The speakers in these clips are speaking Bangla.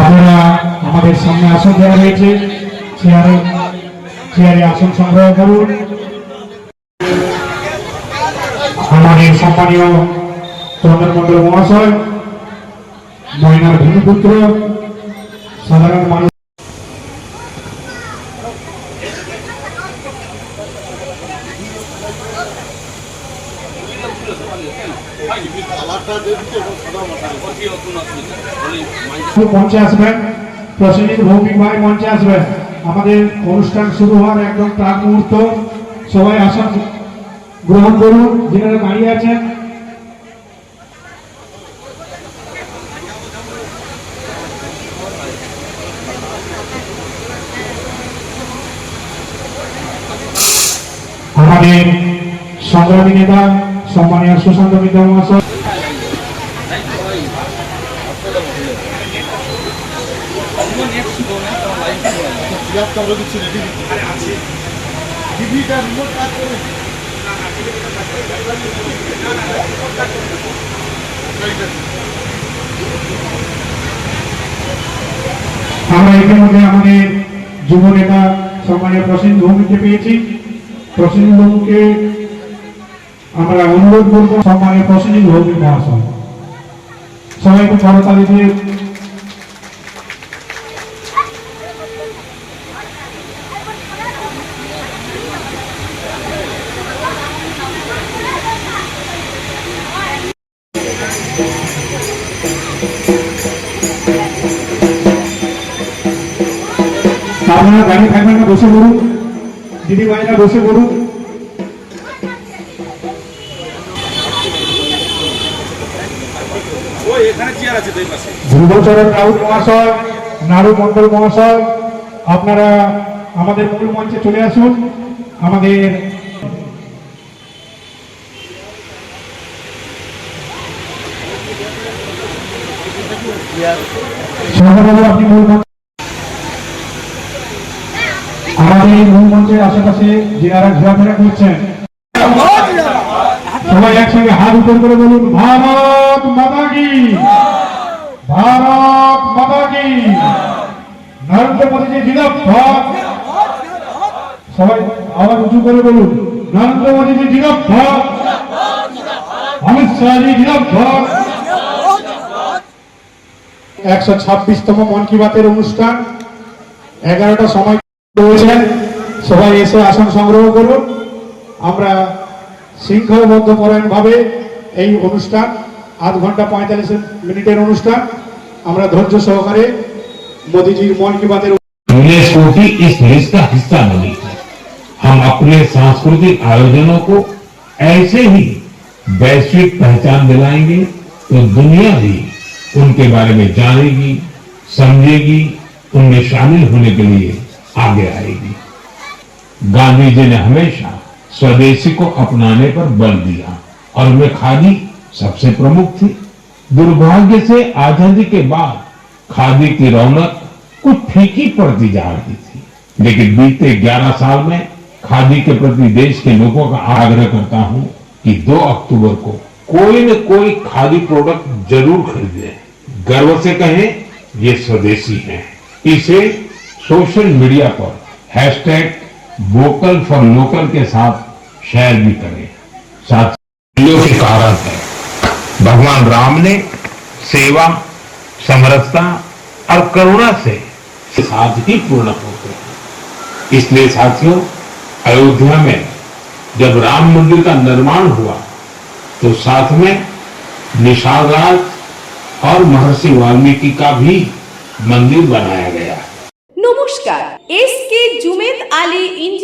আপনারা আমাদের সামনে আসন দেওয়া হয়েছে। চেয়ারে চেয়ারে আসন সংগ্রহ করুন। আমাদের সম্মানীয় চন্দন মন্ডল মহাশয়, ময়নার ভূমিপুত্র, সাধারণ মানুষ মঞ্চে আসবেন। প্রসেনজিৎ ভৌমিক ভাই মঞ্চে আসবেন। আমাদের অনুষ্ঠান শুরু হওয়ার একদম প্রাক মুহূর্ত। সবাই গ্রহণ করুন। যেনারা দাঁড়িয়ে আছেন। আমাদের সংগ্রামী নেতা সম্মানীয় সুশান্ত মিত্র মহাশয়। আমরা ইতিমধ্যে আমাদের যুব নেতা সম্মানীয় প্রসেন ভৌমিককে পেয়েছি। প্রসেন বাবুকে আমরা অনুরোধ করব সম্মানীয় প্রসেনজিৎ ভৌমিক মহাশয়। সবাইকে করতালি দিয়ে। আপনারা দাঁড়িয়ে থাকবেন না, বসে পড়ুন। দিদি ভাইরা বসে পড়ুন ধ্রুবচরণ রাউত মহাশয় নাড়ু মন্ডল মহাশয়, আপনারা আমাদের মূল মঞ্চে চলে আসুন। আমাদের আমাদের মূল মঞ্চের আশেপাশে যারা ঘোরাফেরা করছেন, সবাই একসঙ্গে হাত উপর করে বলুন, ভারত মাতা কি? নরেন্দ্র মোদীজি জিন্দাবাদ। সবাই আওয়াজ উঁচু করে বলুন, নরেন্দ্র মোদীজি জিন্দাবাদ। অমিত শাহজি জিন্দাবাদ। একশো ছাব্বিশতম মন কি বাতের অনুষ্ঠান। এগারোটা সময় রয়েছেন সবাই এসে আসন সংগ্রহ করুন। আমরা শৃঙ্খলবদ্ধ ভাবে এই অনুষ্ঠান আধ ঘন্টা পঁয়তাল্লিশ মিনিটের অনুষ্ঠান আমরা ধৈর্য সহকারে মোদিজির মন কি বাতের यूनेस्को की इस लिस्ट का हिस्सा बनी है हम अपने सांस्कृतिक आयोजनों को ऐसे ही वैश्विक पहचान दिलाएंगे तो दुनिया भी उनके बारे में जानेगी समझेगी उनमें शामिल होने के लिए आगे आएगी गांधी जी ने हमेशा स्वदेशी को अपनाने पर बल दिया और उनमें खादी सबसे प्रमुख थी। दुर्भाग्य से आज़ादी के बाद खादी की रौनक कुछ फीकी पड़ती जा रही थी। लेकिन बीते 11 साल में खादी के प्रति देश के लोगों का आग्रह करता हूँ कि 2 अक्टूबर को कोई न कोई खादी प्रोडक्ट ज़रूर खरीदे। गर्व से कहें, ये स्वदेशी है। इसे सोशल मीडिया पर हैशटैग वोकल फॉर लोकल के साथ शेयर भी करें। साथ के कारण है। भगवान राम ने सेवा, समरसता और करुणा से साथ ही पूर्ण होते हैं इसलिए साथियों, अयोध्या में जब राम मंदिर का निर्माण हुआ तो साथ में निषादराज और महर्षि वाल्मीकि का भी मंदिर बनाया गया। नमस्कार, एस के जुमेद आली engineer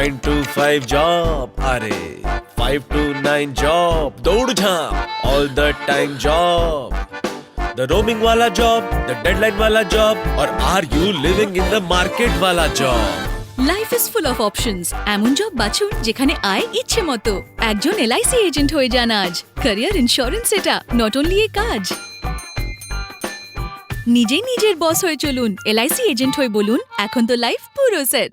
nine to five job अरे फाइव टू नाइन जॉब दौड़ झाप all the time job the roaming वाला जॉब द डेडलाइन वाला जॉब और are you living in the market वाला job life is full of options এমন জব বাছুন যেখানে আয় ইচ্ছে মতো একজন এলআইসি এজেন্ট হয়ে যান আজ ক্যারিয়ার ইন্স্যুরেন্স এটা নট অনলি এ কাজ নিজেই নিজের বস হয়ে চলুন এলআইসি এজেন্ট হয়ে বলুন এখন তো লাইফ পুরো সেট